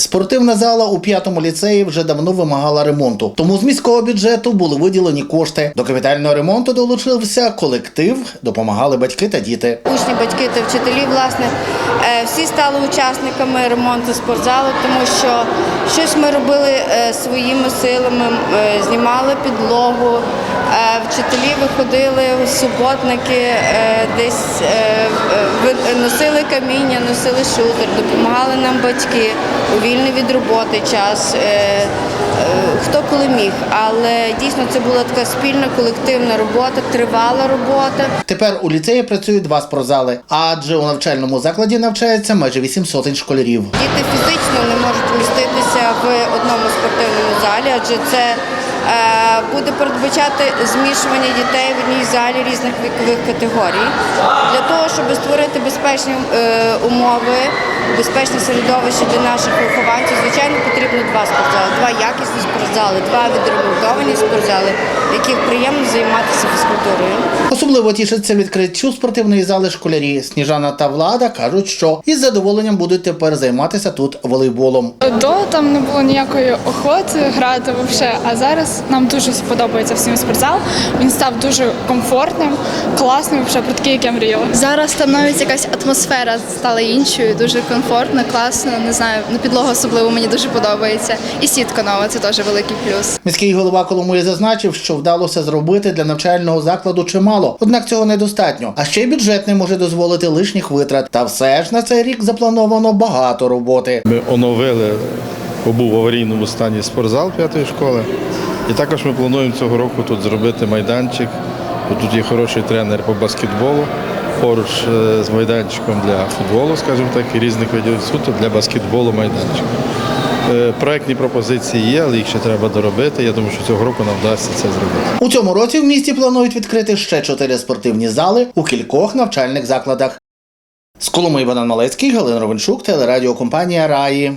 Спортивна зала у п'ятому ліцеї вже давно вимагала ремонту, тому з міського бюджету були виділені кошти. До капітального ремонту долучився колектив, допомагали батьки та діти. Учні, батьки та вчителі, власне, е, всі стали учасниками ремонту спортзалу, тому що щось ми робили е, своїми силами, е, знімали підлогу, вчителі виходили, суботники, е, десь е, е, носили каміння, носили шутер, допомагали нам батьки у вільний від роботи час. е, е, Хто коли міг, але дійсно це була така спільна колективна робота, тривала робота. Тепер у ліцеї працюють два спортзали, адже у навчальному закладі навчається майже 8 сотень школярів. Діти фізично не можуть вміститися в одному спортивному залі, адже це е, буде передбачати змішування дітей в одній залі різних вікових категорій. Для того, щоб створити безпечні е, умови, безпечне середовище для наших вихованців, звичайно, потрібно два спортзали, два якісні спортзали, два відремонтовані спортзали, яких приємно займатися фізкультурою. Особливо тішаться відкриттю спортивної зали школярі. Сніжана та влада кажуть, що із задоволенням будуть тепер займатися тут волейболом. До там не було ніякої охоти грати взагалі, а зараз нам дуже сподобається всім спортзал. Він став дуже комфортним, класним, взагалі про такий, як я мріяла. Зараз там навіть якась атмосфера стала іншою, дуже комфортно, класно. Не знаю, на підлогу особливо мені дуже подобається. І сітка нова це теж великий плюс. Міський голова Коломиї зазначив, що вдалося зробити для навчального закладу чимало, однак цього недостатньо. А ще й бюджет не може дозволити лишніх витрат. Та все ж на цей рік заплановано багато роботи. Ми оновили, бо був в аварійному стані спортзал п'ятої школи. І також ми плануємо цього року тут зробити майданчик. Тут є хороший тренер по баскетболу. Поруч е, з майданчиком для футболу, скажімо так, і різних видів суто для баскетболу майданчик. Е, Проектні пропозиції є, але їх ще треба доробити. Я думаю, що цього року нам вдасться це зробити. У цьому році в місті планують відкрити ще чотири спортивні зали у кількох навчальних закладах. З Коломи Іван Малецький, Галина Ровенчук, телерадіокомпанія Раї.